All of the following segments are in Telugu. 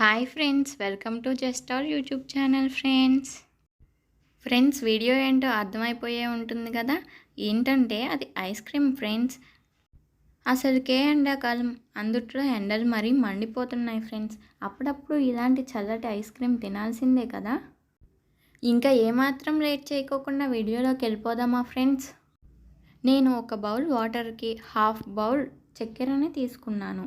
Hi friends welcome to just our YouTube channel friends friends video ఏంటో అర్థమైపోయే ఉంటుంది కదా? ఏంటంటే అది ఐస్ క్రీమ్ ఫ్రెండ్స్ అసలుకే ఎండాకాలం? అందుట్లో ఎండలు మరీ మండిపోతున్నాయి ఫ్రెండ్స్ అప్పుడప్పుడు ఇలాంటి చల్లటి ఐస్ క్రీమ్ తినాల్సిందే కదా? ఇంకా ఏమాత్రం లేట్ చేయకోకుండా వీడియోలోకి వెళ్ళిపోదామా ఫ్రెండ్స్ నేను ఒక బౌల్ వాటర్కి హాఫ్ బౌల్ చక్కెరని తీసుకున్నాను.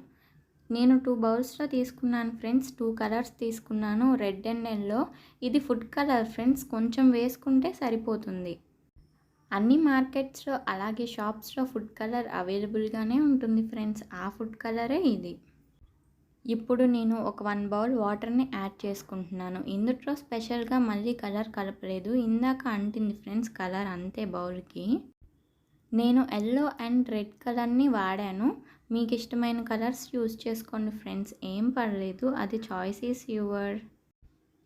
నేను టూ బౌల్స్లో తీసుకున్నాను ఫ్రెండ్స్ టూ కలర్స్ తీసుకున్నాను రెడ్ అండ్ ఎల్లో ఇది ఫుడ్ కలర్ ఫ్రెండ్స్ కొంచెం వేసుకుంటే సరిపోతుంది. అన్ని మార్కెట్స్లో అలాగే షాప్స్లో ఫుడ్ కలర్ అవైలబుల్గానే ఉంటుంది ఫ్రెండ్స్ ఆ ఫుడ్ కలరే ఇది. ఇప్పుడు నేను ఒక వన్ బౌల్ వాటర్ని యాడ్ చేసుకుంటున్నాను. ఇందులో స్పెషల్గా మళ్ళీ కలర్ కలపలేదు. ఇందాక అంటింది ఫ్రెండ్స్ కలర్ అంతే బౌల్కి నేను ఎల్లో అండ్ రెడ్ కలర్ని వాడాను. మీకు ఇష్టమైన కలర్స్ యూస్ చేసుకోండి ఫ్రెండ్స్. ఏం పర్లేదు అది చాయిస్ ఈస్ యువర్.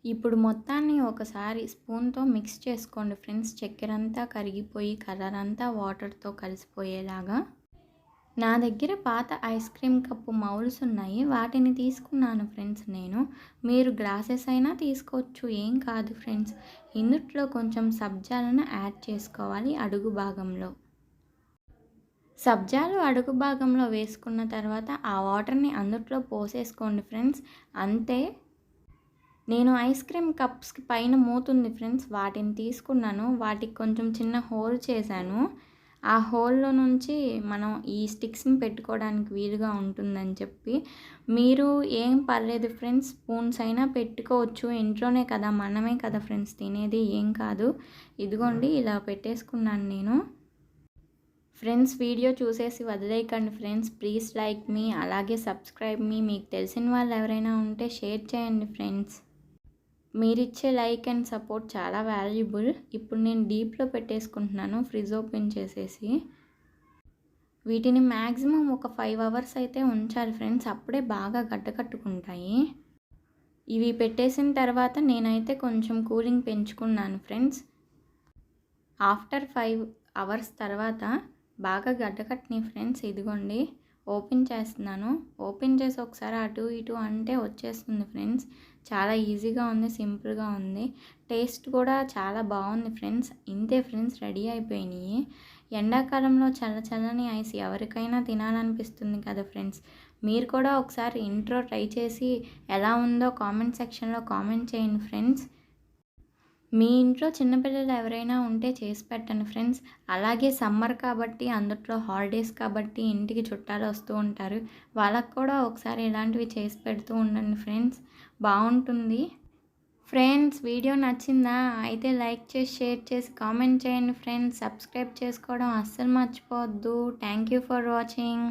ఇప్పుడు మొత్తాన్ని ఒకసారి స్పూన్తో మిక్స్ చేసుకోండి ఫ్రెండ్స్. చక్కెర అంతా కరిగిపోయి కలర్ అంతా వాటర్తో కలిసిపోయేలాగా. నా దగ్గర పాత ఐస్ క్రీమ్ కప్పు మౌల్స్ ఉన్నాయి. వాటిని తీసుకున్నాను ఫ్రెండ్స్ నేను. మీరు గ్లాసెస్ అయినా తీసుకోవచ్చు. ఏం కాదు ఫ్రెండ్స్. ఇందుట్లో కొంచెం సబ్జాలను యాడ్ చేసుకోవాలి అడుగు భాగంలో. సబ్జాలు అడుగు భాగంలో వేసుకున్న తర్వాత ఆ వాటర్ని అందుట్లో పోసేసుకోండి ఫ్రెండ్స్. అంతే. నేను ఐస్ క్రీమ్ కప్స్కి పైన మూతుంది ఫ్రెండ్స్. వాటిని తీసుకున్నాను. వాటికి కొంచెం చిన్న హోల్ చేశాను. ఆ హోల్లో నుంచి మనం ఈ స్టిక్స్ని పెట్టుకోవడానికి వీలుగా ఉంటుందని చెప్పి. మీరు ఏం పర్లేదు ఫ్రెండ్స్. స్పూన్స్ అయినా పెట్టుకోవచ్చు. ఇంట్లోనే కదా మనమే కదా ఫ్రెండ్స్ తినేది. ఏం కాదు. ఇదిగోండి ఇలా పెట్టేసుకున్నాను నేను. ఫ్రెండ్స్ వీడియో చూసేసి వదిలేయకండి ఫ్రెండ్స్. ప్లీజ్ లైక్ మీ అలాగే సబ్స్క్రైబ్ మీ. మీకు తెలిసిన వాళ్ళు ఎవరైనా ఉంటే షేర్ చేయండి ఫ్రెండ్స్. మీరిచ్చే లైక్ అండ్ సపోర్ట్ చాలా వాల్యుబుల్. ఇప్పుడు నేను డీప్లో పెట్టేసుకుంటున్నాను ఫ్రిడ్జ్ ఓపెన్ చేసేసి. వీటిని మ్యాక్సిమం ఒక ఫైవ్ అవర్స్ అయితే ఉంచాలి ఫ్రెండ్స్. అప్పుడే బాగా గడ్డకట్టుకుంటాయి. ఇవి పెట్టేసిన తర్వాత నేనైతే కొంచెం కూలింగ్ పెంచుకున్నాను ఫ్రెండ్స్. ఆఫ్టర్ ఫైవ్ అవర్స్ తర్వాత బాగా గడ్డకట్టినాయి ఫ్రెండ్స్ ఇదిగోండి. ఓపెన్ చేస్తున్నాను. ఓపెన్ చేసి ఒకసారి అటు ఇటు అంటే వచ్చేస్తుంది ఫ్రెండ్స్. చాలా ఈజీగా ఉంది సింపుల్గా ఉంది. టేస్ట్ కూడా చాలా బాగుంది ఫ్రెండ్స్. ఇంతే ఫ్రెండ్స్ రెడీ అయిపోయినాయి. ఎండాకాలంలో చల్ల చల్లని ఐస్ ఎవరికైనా తినాలనిపిస్తుంది కదా ఫ్రెండ్స్. మీరు కూడా ఒకసారి ఇంట్రో ట్రై చేసి ఎలా ఉందో కామెంట్ సెక్షన్లో కామెంట్ చేయండి ఫ్రెండ్స్. మీ ఇంట్లో చిన్నపిల్లలు ఎవరైనా ఉంటే చేసి పెట్టండి ఫ్రెండ్స్. అలాగే సమ్మర్ కాబట్టి అందుట్లో హాలిడేస్ కాబట్టి ఇంటికి చుట్టాలు వస్తూ ఉంటారు. వాళ్ళకు కూడా ఒకసారి ఇలాంటివి చేసి పెడుతూ ఉండండి ఫ్రెండ్స్. బాగుంటుంది. ఫ్రెండ్స్ వీడియో నచ్చిందా? అయితే లైక్ చేసి షేర్ చేసి కామెంట్ చేయండి ఫ్రెండ్స్. సబ్స్క్రైబ్ చేసుకోవడం అస్సలు మర్చిపోవద్దు. Thank you for watching.